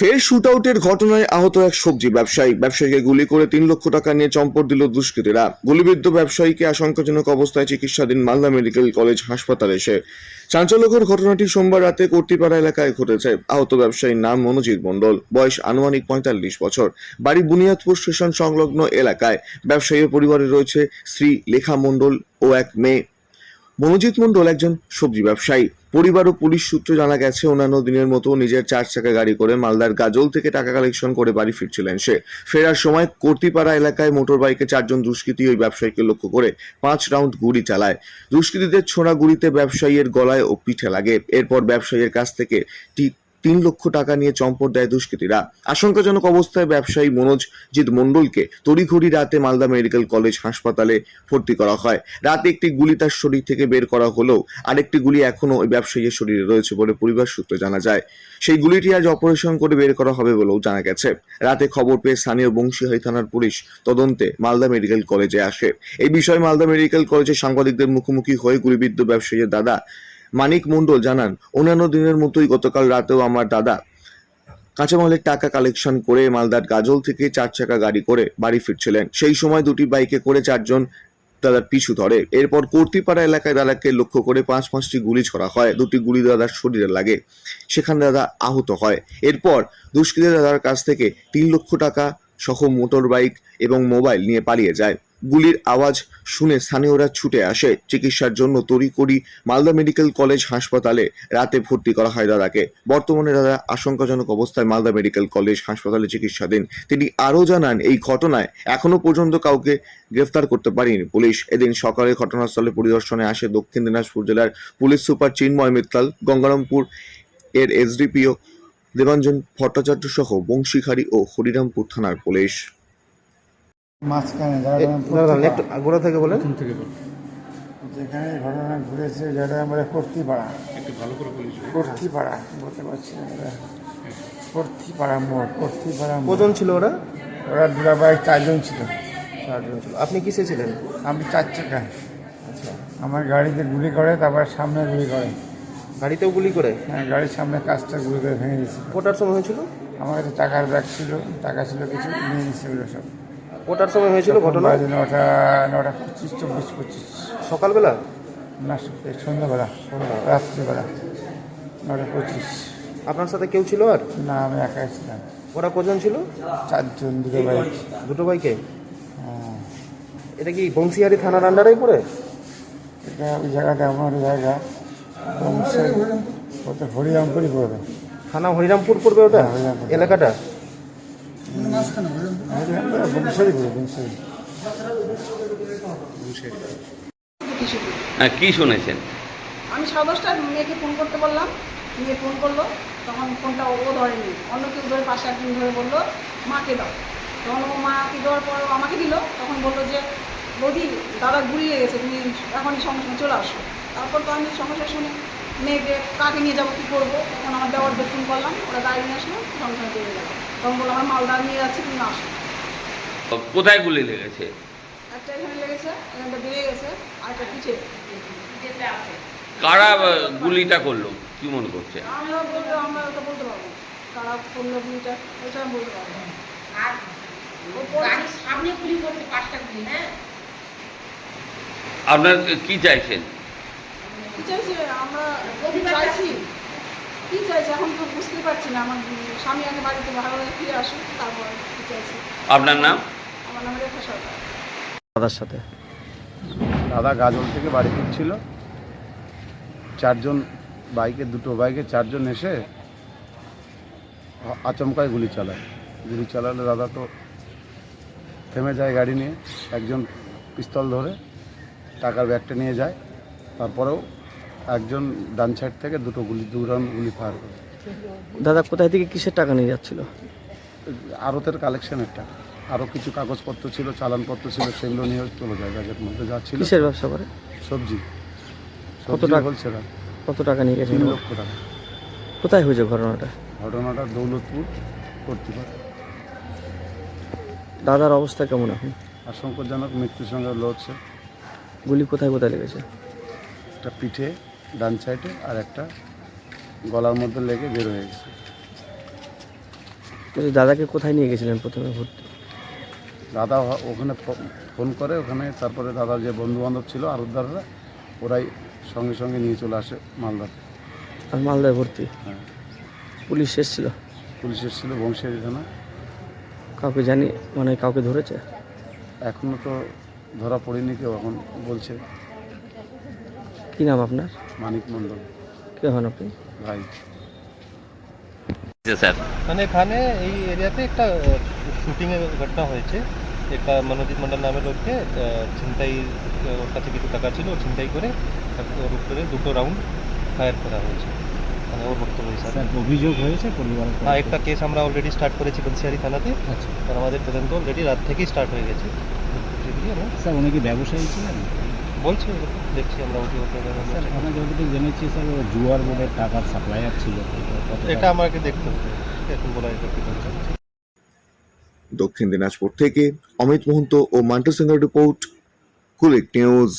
ফের শুট আউটের ঘটনায় আহত এক সবজি ব্যবসায়ী। ব্যবসায়ীকে গুলি করে তিন লক্ষ টাকা নিয়ে চম্পট দিল দুষ্কৃতীরা। গুলিবিদ্ধ ব্যবসায়ীকে আশঙ্কাজনক অবস্থায় চিকিৎসাধীন মালদা মেডিকেল কলেজ হাসপাতালে এসে। চাঞ্চল্যকর ঘটনাটি সোমবার রাতে কর্তিপাড়া এলাকায় ঘটেছে। আহত ব্যবসায়ীর নাম মনোজিৎ মণ্ডল। বয়স আনুমানিক পঁয়তাল্লিশ বছর। বাড়ি বুনিয়াদপুর স্টেশন সংলগ্ন এলাকায়। ব্যবসায়ীর পরিবারে রয়েছে স্ত্রী লেখা মণ্ডল ও এক মেয়ে। মনোজিৎ মণ্ডল একজন সবজি ব্যবসায়ী। পরিবার ও পুলিশ সূত্রে জানা গেছে, অন্যান্য দিনের মতো নিজের চার চাকা গাড়ি করে মালদার গাজল থেকে টাকা কালেকশন করে বাড়ি ফিরছিলেন সে। ফেরার সময় কর্তিপাড়া এলাকায় মোটর বাইকে চারজন দুষ্কৃতী ওই ব্যবসায়ীকে লক্ষ্য করে পাঁচ রাউন্ড গুড়ি চালায়। দুষ্কৃতীদের ছোড়া গুলিতে ব্যবসায়ীর গলায় ও পিঠে লাগে। এরপর ব্যবসায়ীর কাছ থেকে টি- তিন লক্ষ টাকা নিয়ে চম্পট দেয় দুষ্কৃতীরা। আশঙ্কাজনক অবস্থায় ব্যবসায়ী মনোজজিৎ মণ্ডলকে তড়িঘড়ি রাতে মালদা মেডিকেল কলেজ হাসপাতালে ভর্তি করা হয়। রাতে একটি গুলি তার শরীর থেকে বের করা হলেও আরেকটি গুলি এখনও ওই ব্যবসায়ীর শরীরে রয়েছে বলে পরিবার সূত্রে জানা যায়। সেই গুলিটি আজ অপারেশন করে বের করা হবে বলেও জানা গেছে। রাতে খবর পেয়ে স্থানীয় বংশীহারি থানার পুলিশ তদন্তে মালদা মেডিকেল কলেজে আসে। এই বিষয়ে মালদা মেডিকেল কলেজে সাংবাদিকদের মুখোমুখি হয়ে গুলিবিদ্ধ ব্যবসায়ীর দাদা মানিক মণ্ডল জানান, অন্যান্য দিনের মতোই গতকাল রাতেও আমার দাদা কাঁচামালের টাকা কালেকশন করে মালদার গাজল থেকে চার চাকা গাড়ি করে বাড়ি ফিরছিলেন। সেই সময় দুটি বাইকে করে চারজন দাদার পিছু ধরে। এরপর কর্তিপাড়া এলাকায় দাদাকে লক্ষ্য করে পাঁচ পাঁচটি গুলি ছড়া হয়। দুটি গুলি দাদার শরীরে লাগে। সেখানে দাদা আহত হয়। এরপর দুষ্কৃতী দাদার কাছ থেকে তিন লক্ষ টাকা সহ মোটর বাইক এবং মোবাইল নিয়ে পালিয়ে যায়। গুলির আওয়াজ শুনে স্থানীয়রা ছুটে আসে। চিকিৎসার জন্য তড়িঘড়ি মালদা মেডিকেল কলেজ হাসপাতালে রাতে ভর্তি করা হয় দাদাকে। বর্তমানে দাদা আশঙ্কাজনক অবস্থায় মালদা মেডিকেল কলেজ হাসপাতালে চিকিৎসাধীন। তিনি আরও জানান, এই ঘটনায় এখনও পর্যন্ত কাউকে গ্রেফতার করতে পারেনি পুলিশ। এদিন সকালে ঘটনাস্থলে পরিদর্শনে আসে দক্ষিণ দিনাজপুর জেলার পুলিশ সুপার চিন্ময় মিত্তাল, গঙ্গারামপুর এর এসডিপিও দেবাঞ্জন ভট্টাচার্য সহ বংশীখালী ও হরিরামপুর থানার পুলিশ। মাঝখানে একটু গোড়া থেকে বলেন। যেখানে ঘটনা ঘুরেছে যেটা আমরা কর্তিপাড়া। কর্তিপাড়া বলতে পারছি না। কর্তিপাড়া মোড় কর্তিপাড়া মোড়। কজন ছিল ওরা? ওরা চারজন ছিল। চারজন ছিল। আপনি কিসে ছিলেন? আমি চার চাকা। আচ্ছা আমার গাড়িতে গুলি করে তারপর সামনে গুলি করে। গাড়িতেও গুলি করে? হ্যাঁ গাড়ির সামনে কাজটা গুলি করে ভেঙে দিয়েছে। কোটার সময় হয়েছিল? আমার কাছে টাকার ব্যাগ ছিল টাকা ছিল কিছু নিয়ে নিচ্ছে ওগুলো সব। কোটার সময় হয়েছিল ঘটনা? বাজে নটা নটা পঁচিশ চব্বিশ পঁচিশ। সকালবেলা? না সন্ধ্যাবেলা রাত্রিবেলা নটা পঁচিশ। আপনার সাথে কেউ ছিল আর? না আমি একাই ছিলাম। ওরা কজন ছিল? চারজন দুটো বাইক দুটো বাইকে হ্যাঁ, এটা কি বংশীহারি থানার আন্ডারেই পড়ে? এটা ওই জায়গাটা আমার জায়গা। ওটা হরিরামপুরই পড়বে। থানা হরিরামপুর পড়বে ওটা? হ্যাঁ, হরিরামপুর। এলাকাটা? হ্যাঁ কি শুনেছেন? আমি সাড়ে দশটায় মেয়েকে ফোন করতে বললাম, মেয়ে ফোন করল, তখন ফোনটা ও ধরেনি। অন্য কেউ ধরে পাশে একজন ধরে বলল, মাকে দাও। তখন ও মাকে দেওয়ার পর আমাকে দিল, তখন বলল যে, বৌদি, দাদা গুলিয়ে গেছে, তুমি এখনই সঙ্গে চলে আসো। তারপর তো আমি সমস্যা শুনে মেয়েকে, কাকে নিয়ে যাব, কী করব? তখন আমার দেওয়ার ফোন করলাম, ওরা গাড়ি নিয়ে আসলো সঙ্গে চলে গেলো। তখন বলল, আমার মালদা নিয়ে যাচ্ছে তুমি আসো। কোথায় গুলি লেগেছে? একটা এখানে লেগেছে এখানটা বেরিয়ে গেছে আর একটা পিছিয়ে কারা গুলিটা করল? কি মনে করছে? আমরা বলতে আমরা ওটা বলতে পারব কারা করল গুলিটা ওটা আমি বলতে পারব আর ও পড়ছে- গাড়ির সামনে গুলি করছে পাঁচটা গুলি হ্যাঁ? আপনার কি চাইছেন? কি চাইছে? আমরা চাইছি। কি চাইছে? এখন তো বুঝতে পারছি না আমার স্বামী আগে বাড়িতে ভালোভাবে ফিরে আসুক তারপর কি চাইছি? আপনার নাম? দাদার সাথে। দাদা গাজল থেকে বাড়ি ফিরছিল। চারজন বাইকে দুটো বাইকে চারজন এসে আচমকায় গুলি চালায়। গুলি চালালে দাদা তো থেমে যায় গাড়ি নিয়ে একজন পিস্তল ধরে টাকার ব্যাগটা নিয়ে যায় তারপরেও একজন ডান সাইড থেকে দুটো গুলি দু রাউন্ড গুলি ফায়ার করে। দাদা কোথায় থেকে কিসের টাকা নিয়ে যাচ্ছিল? আড়তের কালেকশনের টাকা। আরও কিছু কাগজপত্র ছিল চালানপত্র ছিল সেগুলো নিয়ে চলে যায় ব্যাগের মধ্যে যা ছিল। কিসের ব্যবসা করে? সবজি। কত টাকা? হোলসেলার কত টাকা নিয়ে গেছে? তিন লক্ষ টাকা। কোথায় হয়েছে ঘটনাটা? ঘটনাটা দৌলতপুর কর্তৃপক্ষ। দাদার অবস্থা কেমন এখন? আশঙ্কাজনক মৃত্যুর সঙ্গে লড়ছে। গুলি কোথায় কোথায় লেগেছে? একটা পিঠে ডান সাইডে আর একটা গলার মধ্যে লেগে বের হয়ে গেছে। বলছি দাদাকে কোথায় নিয়ে গেছিলেন প্রথমে ভর্তি? দাদা ওখানে ফোন করে ওখানে তারপরে দাদার যে বন্ধু বান্ধব ছিল আরতদাররা ওরাই সঙ্গে সঙ্গে নিয়ে চলে আসে মালদাতে। আর মালদায় ভর্তি। হ্যাঁ। পুলিশ এসেছিল? পুলিশ এসেছিল বংশিয়ারি থানা কাউকে জানি মানে কাউকে ধরেছে? এখনও তো ধরা পড়েনি কেউ এখন বলছে। কি নাম আপনার? মানিক মণ্ডল। কে হন আপনি? ভাই। স্যার। মানে এখানে এই এরিয়াতে একটা শুটিংয়ের ঘটনা হয়েছে। একটা মনোজিৎ মন্ডল নামের লোককে ছিনতাই ওর কাছে কিছু টাকা ছিল ও ছিনতাই করে ওর উপরে দুটো রাউন্ড ফায়ার করা হয়েছে। মানে ওর বক্তব্য হিসাবে। অভিযোগ হয়েছে পরিবারের হ্যাঁ একটা কেস আমরা অলরেডি স্টার্ট করেছি বলসিয়ারি থানাতে। আর আমাদের তদন্ত অলরেডি রাত থেকেই স্টার্ট হয়ে গেছে। স্যার উনি কি ব্যবসায়ী ছিলেন? বলছি দেখছি আমরা ওকে ওকে স্যার আমরা যতটুকু জেনেছি স্যার ও জুয়ার বোর্ডের টাকার সাপ্লায়ার ছিল। এটা আমাকে দেখতে হবে। এখন বলা এটা কি দক্ষিণ দিনাজপুর থেকে অমিত মহন্ত ও মান্টু সিংহের রিপোর্ট কুলিক নিউজ